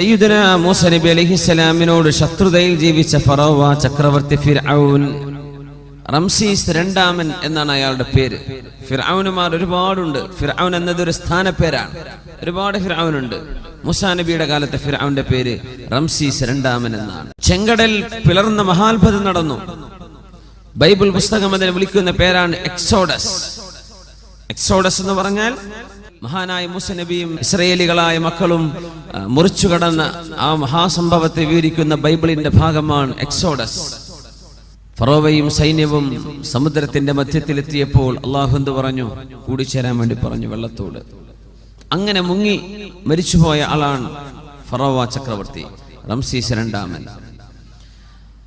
സയ്യിദുന മൂസ നബി അലൈഹിസ്സലാമിനോട് ശത്രുതയിൽ ജീവിച്ച ഫറോവ ചക്രവർത്തി ഫിർഔൻ റംസീസ് രണ്ടാമൻ എന്നാണ് അയാളുടെ പേര്. ഫിർഔനുമാർ ഒരുപാടുണ്ട്. ഫിർഔൻ ഒരു സ്ഥാനപ്പേരാണ്. ഒരുപാട് ഫിർഔൻ ഉണ്ട് മൂസ നബിയുടെ കാലത്തെ ഫിർഔന്റെ പേര് റംസീസ് രണ്ടാമൻ എന്നാണ്. ചെങ്കടൽ പിളർന്ന മഹാത്ഭുതം നടന്നു. ബൈബിൾ പുസ്തകം അതിനെ വിളിക്കുന്ന പേരാണ് എക്സോഡസ്. എക്സോഡസ് എന്ന് പറഞ്ഞാൽ മഹാനായ മൂസ നബിയും ഇസ്രയേലികളായ മക്കളും ആ, മുറിച്ചു കടന്ന ആ മഹാസംഭവത്തെ വിവരിക്കുന്ന ബൈബിളിന്റെ ഭാഗമാണ് എക്സോഡസ് ഫറോവയും സൈന്യവും സമുദ്രത്തിന്റെ മധ്യത്തിലെത്തിയപ്പോൾ അള്ളാഹു എന്ത് പറഞ്ഞു കൂടിച്ചേരാൻ വേണ്ടി പറഞ്ഞു വെള്ളത്തോട് അങ്ങനെ മുങ്ങി മരിച്ചുപോയ ആളാണ് ഫറോവ ചക്രവർത്തി റംസീസ് രണ്ടാമൻ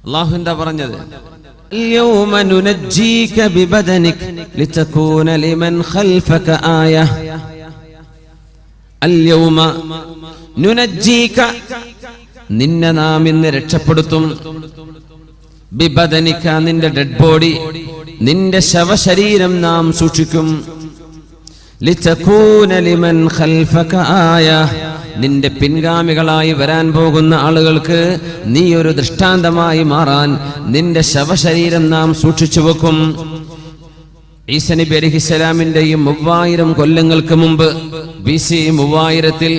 അള്ളാഹു എന്താ പറഞ്ഞത് اليوم ننجيك ببدنك لتكون لمن خلفك آية അല്യൗമ നുനജ്ജീക. നിന്നെ നാം ഇന്ന് രക്ഷപ്പെടുത്തും. ബിബദനിക്ക നിന്റെ ഡെഡ് ബോഡി നിന്റെ ശവശരീരം നാം സൂക്ഷിക്കും. ലിമൻ ഖൽഫക ആയ. നിന്റെ പിൻഗാമികളായി വരാൻ പോകുന്ന ആളുകൾക്ക് നീ ഒരു ദൃഷ്ടാന്തമായി മാറാൻ നിന്റെ ശവശരീരം നാം സൂക്ഷിച്ചു വെക്കും. ഈസ നബി അലഹിസ്സലാമിന്റെയും മൂവായിരം കൊല്ലങ്ങൾക്ക് മുമ്പ് ബി സി മൂവായിരത്തിൽ